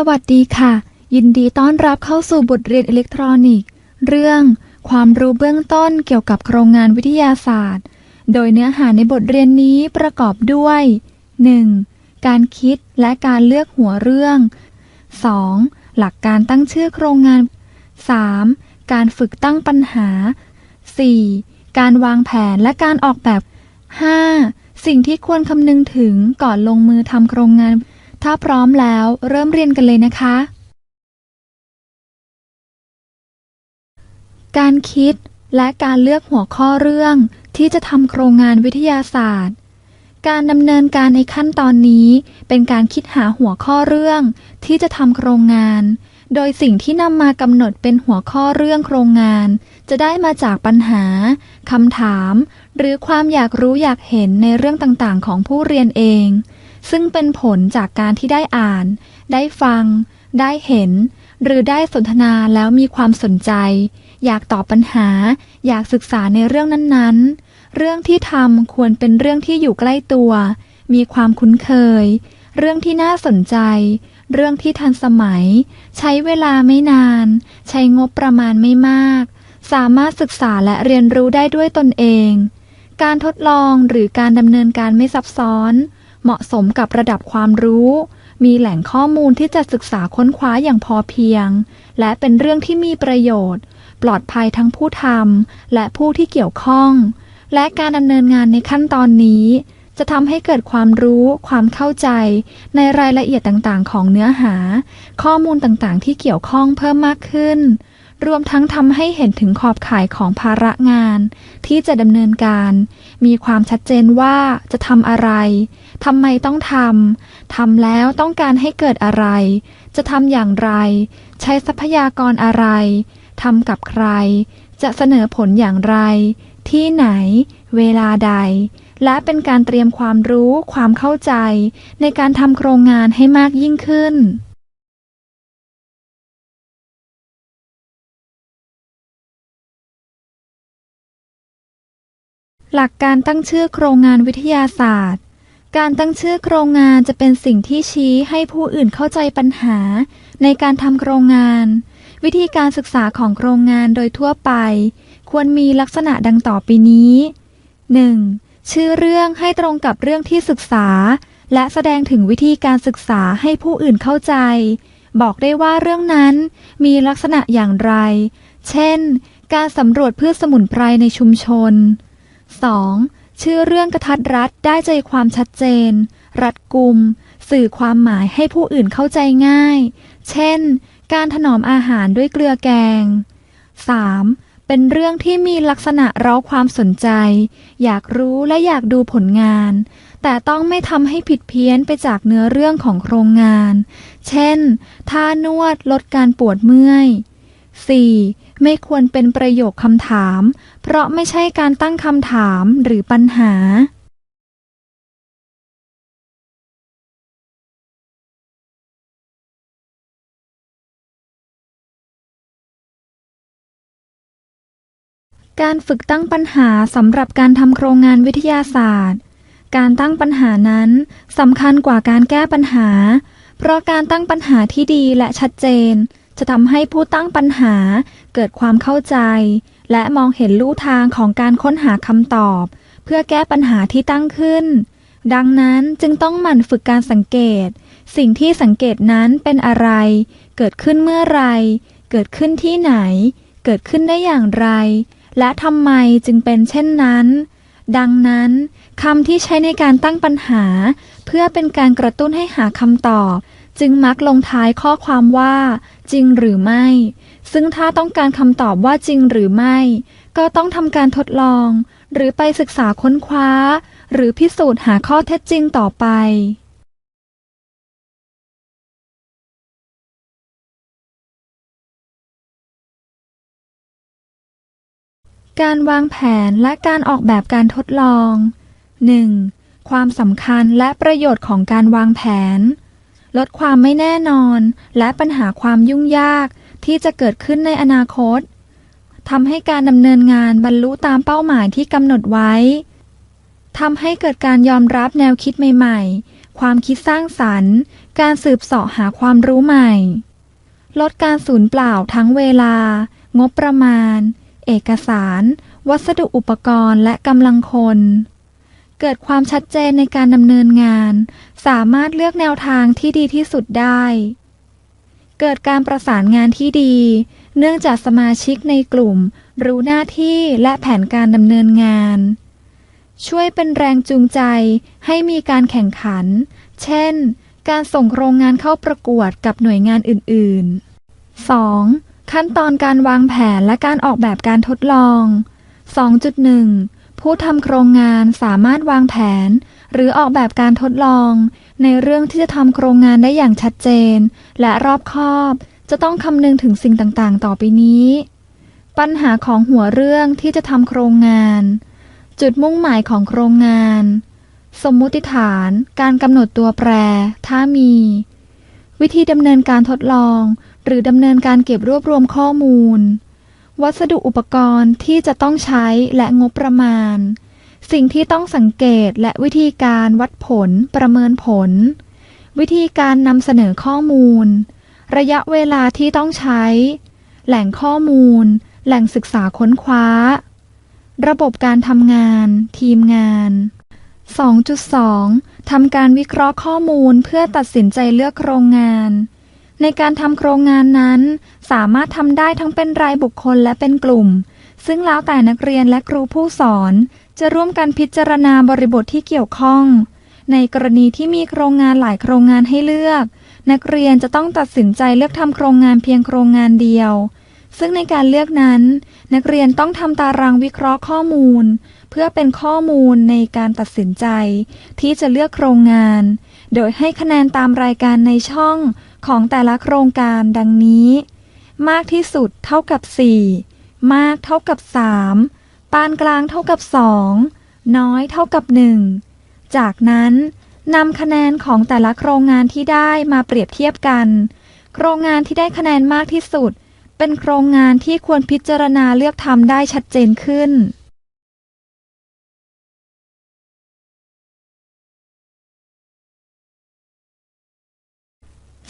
สวัสดีค่ะ ยินดีต้อนรับเข้าสู่บทเรียนอิเล็กทรอนิกส์ เรื่องความรู้เบื้องต้นเกี่ยวกับโครงงานวิทยาศาสตร์ โดยเนื้อหาในบทเรียนนี้ประกอบด้วย 1. การคิดและการเลือกหัวเรื่อง 2. หลักการตั้งชื่อโครงงาน 3. การฝึกตั้งปัญหา 4. การวางแผนและการออกแบบ 5. สิ่งที่ควรคำนึงถึงก่อนลงมือทำโครงงาน ถ้าพร้อมแล้วเริ่มเรียนกันเลยนะคะ การคิดและการเลือกหัวข้อเรื่องที่จะทำโครงงานวิทยาศาสตร์ การดำเนินการในขั้นตอนนี้เป็นการคิดหาหัวข้อเรื่องที่จะทำโครงงาน โดยสิ่งที่นำมากำหนดเป็นหัวข้อเรื่องโครงงาน จะได้มาจากปัญหาคำถาม หรือความอยากรู้อยากเห็นในเรื่องต่างๆ ของผู้เรียนเอง ซึ่งเป็นผลจากการที่ได้อ่าน ได้ฟัง ได้เห็น หรือได้สนทนาแล้วมีความสนใจ อยากตอบปัญหา อยากศึกษาในเรื่องนั้นๆ เรื่องที่ทำควรเป็นเรื่องที่อยู่ใกล้ตัว มีความคุ้นเคย เรื่องที่น่าสนใจ เรื่องที่ทันสมัย ใช้เวลาไม่นาน ใช้งบประมาณไม่มาก สามารถศึกษาและเรียนรู้ได้ด้วยตนเอง การทดลองหรือการดำเนินการไม่ซับซ้อน เหมาะสมกับระดับความรู้ มีแหล่งข้อมูลที่จะศึกษาค้นคว้าอย่างพอเพียง และเป็นเรื่องที่มีประโยชน์ ปลอดภัยทั้งผู้ทำและผู้ที่เกี่ยวข้อง และการดำเนินงานในขั้นตอนนี้ จะทำให้เกิดความรู้ ความเข้าใจ ในรายละเอียดต่างๆ ของเนื้อหา ข้อมูลต่างๆ ที่เกี่ยวข้องเพิ่มมากขึ้น รวมทั้งทำให้เห็นถึงขอบข่ายของภาระงาน ที่จะดำเนินการ มีความชัดเจนว่าจะทำอะไรทำไมต้องทำทำแล้วต้องการให้เกิดอะไร จะทำอย่างไร ใช้ทรัพยากรอะไรทำกับใคร จะเสนอผลอย่างไร ที่ไหน เวลาใด และเป็นการเตรียมความรู้ความเข้าใจ ในการทำโครงงานให้มากยิ่งขึ้น หลักการตั้งชื่อโครงงานวิทยาศาสตร์ การตั้งชื่อโครงงานจะเป็นสิ่งที่ชี้ให้ผู้อื่นเข้าใจปัญหา ในการทำโครงงาน วิธีการศึกษาของโครงงานโดยทั่วไป ควรมีลักษณะดังต่อไปนี้ 1. ชื่อเรื่องให้ตรงกับเรื่องที่ศึกษา และแสดงถึงวิธีการศึกษาให้ผู้อื่นเข้าใจ บอกได้ว่าเรื่องนั้นมีลักษณะอย่างไร เช่น การสำรวจพืชสมุนไพรในชุมชน 2. ชื่อเรื่องกระทัดรัดได้ใจความชัดเจน รัดกุม สื่อความหมายให้ผู้อื่นเข้าใจง่าย เช่น การถนอมอาหารด้วยเกลือแกง 3. เป็นเรื่องที่มีลักษณะเร้าความสนใจ อยากรู้และอยากดูผลงาน แต่ต้องไม่ทำให้ผิดเพี้ยนไปจากเนื้อเรื่องของโครงงาน เช่น ท่านวดลดการปวดเมื่อย 4. ไม่ควรเป็นประโยคคำถาม เพราะไม่ใช่การตั้งคำถามหรือปัญหา การฝึกตั้งปัญหาสำหรับการทำโครงงานวิทยาศาสตร์ การตั้งปัญหานั้นสำคัญกว่าการแก้ปัญหา เพราะการตั้งปัญหาที่ดีและชัดเจน จะทำให้ผู้ตั้งปัญหาเกิดความเข้าใจ และมองเห็นลู่ทางของการค้นหาคำตอบ เพื่อแก้ปัญหาที่ตั้งขึ้น ดังนั้นจึงต้องหมั่นฝึกการสังเกต สิ่งที่สังเกตนั้นเป็นอะไร เกิดขึ้นเมื่อไร เกิดขึ้นที่ไหน เกิดขึ้นได้อย่างไร และทำไมจึงเป็นเช่นนั้น ดังนั้นคำที่ใช้ในการตั้งปัญหา เพื่อเป็นการกระตุ้นให้หาคำตอบ จึงมักลงท้ายข้อความว่า จริงหรือไม่ ซึ่งถ้าต้องการคำตอบว่าจริงหรือไม่ ก็ต้องทำการทดลอง หรือไปศึกษาค้นคว้า หรือพิสูจน์หาข้อเท็จจริงต่อไป การวางแผนและการออกแบบการทดลอง 1. ความสำคัญและประโยชน์ของการวางแผน ลดความไม่แน่นอน และปัญหาความยุ่งยากที่จะเกิดขึ้นในอนาคตทำให้การดำเนินงานบรรลุตามเป้าหมายที่กำหนดไว้ทำให้เกิดการยอมรับแนวคิดใหม่ ๆ ความคิดสร้างสรรค์ การสืบเสาะหาความรู้ใหม่ ลดการสูญเปล่าทั้งเวลา งบประมาณ เอกสาร วัสดุอุปกรณ์และกำลังคน เกิดความชัดเจนในการดำเนินงาน สามารถเลือกแนวทางที่ดีที่สุดได้ เกิดการประสานงานที่ดี เนื่องจากสมาชิกในกลุ่ม รู้หน้าที่และแผนการดำเนินงาน ช่วยเป็นแรงจูงใจให้มีการแข่งขัน เช่น การส่งโครงงานเข้าประกวดกับหน่วยงานอื่น ๆ 2. ขั้นตอนการวางแผนและการออกแบบการทดลอง 2.1 ผู้ทำโครงงานสามารถวางแผน หรือออกแบบการทดลอง ในเรื่องที่จะทำโครงงานได้อย่างชัดเจน และรอบคอบ จะต้องคำนึงถึงสิ่งต่างๆ ต่อไปนี้ ปัญหาของหัวเรื่องที่จะทำโครงงาน จุดมุ่งหมายของโครงงาน สมมุติฐาน การกำหนดตัวแปร ถ้ามี วิธีดำเนินการทดลอง หรือดำเนินการเก็บรวบรวมข้อมูล วัสดุอุปกรณ์ที่จะต้องใช้และงบประมาณ สิ่งที่ต้องสังเกตและวิธีการวัดผลประเมินผล วิธีการนำเสนอข้อมูล ระยะเวลาที่ต้องใช้ แหล่งข้อมูล แหล่งศึกษาค้นคว้า ระบบการทำงาน ทีมงาน 2.2ทำการวิเคราะห์ข้อมูลเพื่อตัดสินใจเลือกโครงงาน ในการทำโครงงานนั้น สามารถทำได้ทั้งเป็นรายบุคคลและเป็นกลุ่ม ซึ่งแล้วแต่นักเรียนและครูผู้สอน จะร่วมกันพิจารณาบริบทที่เกี่ยวข้อง ในกรณีที่มีโครงงานหลายโครงงานให้เลือก นักเรียนจะต้องตัดสินใจเลือกทำโครงงานเพียงโครงงานเดียว ซึ่งในการเลือกนั้น นักเรียนต้องทำตารางวิเคราะห์ข้อมูล เพื่อเป็นข้อมูลในการตัดสินใจ ที่จะเลือกโครงงาน โดยให้คะแนนตามรายการในช่องของแต่ละโครงการดังนี้ มากที่สุดเท่ากับ 4 มากเท่ากับ 3 ปานกลางเท่ากับ 2 น้อยเท่ากับ 1 จากนั้นนำคะแนนของแต่ละโครงงานที่ได้มาเปรียบเทียบกัน โครงงานที่ได้คะแนนมากที่สุด เป็นโครงงานที่ควรพิจารณาเลือกทำได้ชัดเจนขึ้น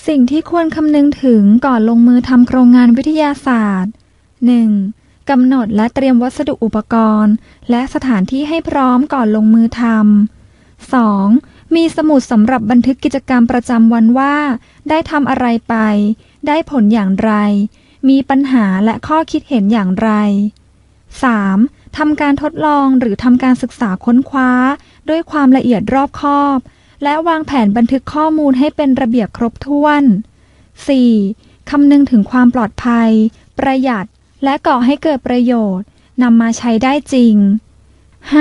สิ่งที่ควรคำนึงถึงก่อนลงมือทำโครงงานวิทยาศาสตร์ 1. กำหนดและเตรียมวัสดุอุปกรณ์ และสถานที่ให้พร้อมก่อนลงมือทำ 2. มีสมุดสำหรับบันทึกกิจกรรมประจำวันว่า ได้ทำอะไรไป ได้ผลอย่างไร มีปัญหาและข้อคิดเห็นอย่างไร 3. ทำการทดลองหรือทำการศึกษาค้นคว้า ด้วยความละเอียดรอบคอบ และวางแผนบันทึกข้อมูลให้เป็นระเบียบครบถ้วน 4. คำนึงถึงความปลอดภัย ประหยัด และก่อให้เกิดประโยชน์นำมาใช้ได้จริง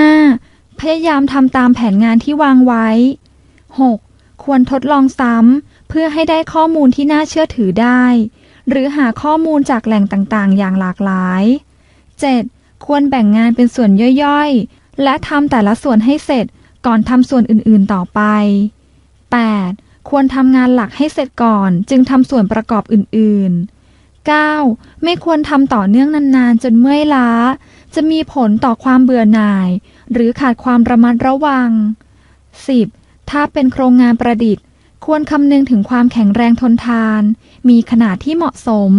5. พยายามทำตามแผนงานที่วางไว้ 6. ควรทดลองซ้ำเพื่อให้ได้ข้อมูลที่น่าเชื่อถือได้ หรือหาข้อมูลจากแหล่งต่างๆ อย่างหลากหลาย 7. ควรแบ่งงานเป็นส่วนย่อยๆ และทำแต่ละส่วนให้เสร็จ ก่อนทำส่วนอื่นๆต่อไป 8. ควรทำงานหลักให้เสร็จก่อนจึงทำส่วนประกอบอื่นๆ 9. ไม่ควรทำต่อเนื่องนานๆ จนเมื่อยล้า จะมีผลต่อความเบื่อหน่าย หรือขาดความระมัดระวัง 10. ถ้าเป็นโครงงานประดิษฐ์ ควรคำนึงถึงความแข็งแรงทนทาน มีขนาดที่เหมาะสม